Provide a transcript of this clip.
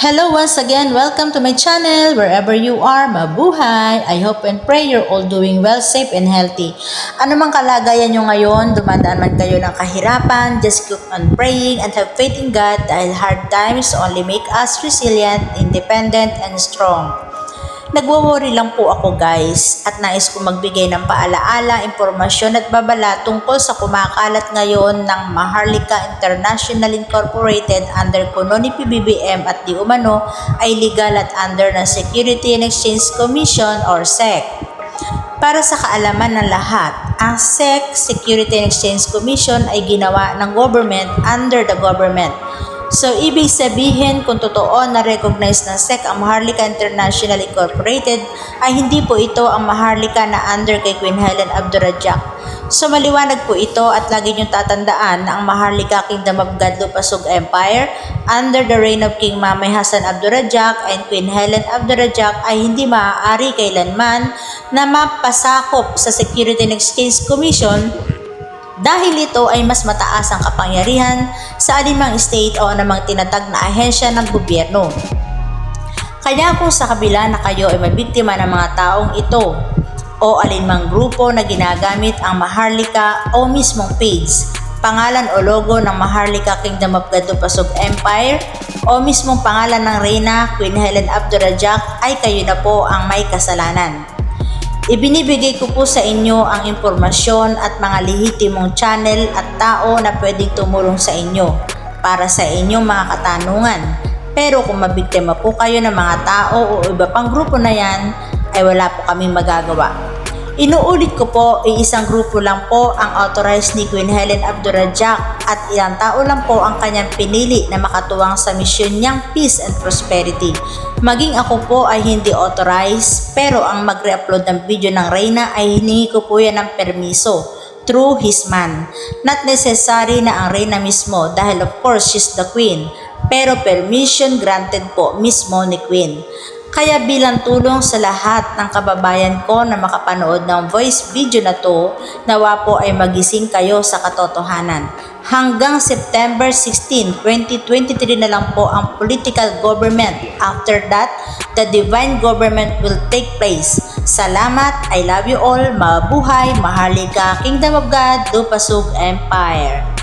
Hello once again, welcome to my channel, wherever you are, mabuhay. I hope and pray you're all doing well, safe and healthy. Ano mang kalagayan nyo ngayon, dumadaan man kayo ng kahirapan, just keep on praying and have faith in God dahil hard times only make us resilient, independent, and strong. Nagwo-worry lang po ako guys at nais ko magbigay ng paalaala, impormasyon at babala tungkol sa kumakalat ngayon ng Maharlika International Incorporated under Kononi PBBM at di umano ay legal at under ng Security and Exchange Commission or SEC. Para sa kaalaman ng lahat, ang SEC, Security and Exchange Commission ay ginawa ng government under the government. So, ibig sabihin kung totoo na recognize ng SEC ang Maharlika International Incorporated, ay hindi po ito ang Maharlika na under kay Queen Helen Abdurrahman. So, maliwanag po ito at lagi niyong tatandaan na ang Maharlika Kingdom of God Lupasug Empire under the reign of King Mamay Hassan Abdurrahman and Queen Helen Abdurrahman ay hindi maaari kailanman na mapasakop sa Security and Exchange Commission dahil ito ay mas mataas ang kapangyarihan sa alinmang state o anumang tinatag na ahensya ng gobyerno. Kaya kung sa kabila na kayo ay mabiktima ng mga taong ito o alinmang grupo na ginagamit ang Maharlika o mismong page, pangalan o logo ng Maharlika Kingdom of God Pasog Empire o mismong pangalan ng Reyna Queen Helen Abdurrahman ay kayo na po ang may kasalanan. Ibinibigay ko po sa inyo ang impormasyon at mga lehitimong channel at tao na pwedeng tumulong sa inyo para sa inyong mga katanungan. Pero kung mabiktima po kayo ng mga tao o iba pang grupo na yan, ay wala po kaming magagawa. Inuulit ko po, iisang grupo lang po ang authorized ni Queen Helen Abdurrahman at ilang tao lang po ang kanyang pinili na makatuwang sa misyon niyang peace and prosperity. Maging ako po ay hindi authorized pero ang mag-re-upload ng video ng Reyna ay hiningi ko po yan ng permiso through his man. Not necessary na ang Reyna mismo dahil of course she's the queen pero permission granted po mismo ni Queen. Kaya bilang tulong sa lahat ng kababayan ko na makapanood ng voice video na to, nawa po ay magising kayo sa katotohanan. Hanggang September 16, 2023 na lang po ang political government. After that, the divine government will take place. Salamat, I love you all, mabuhay, mahalika, Kingdom of God, Dupasug Empire.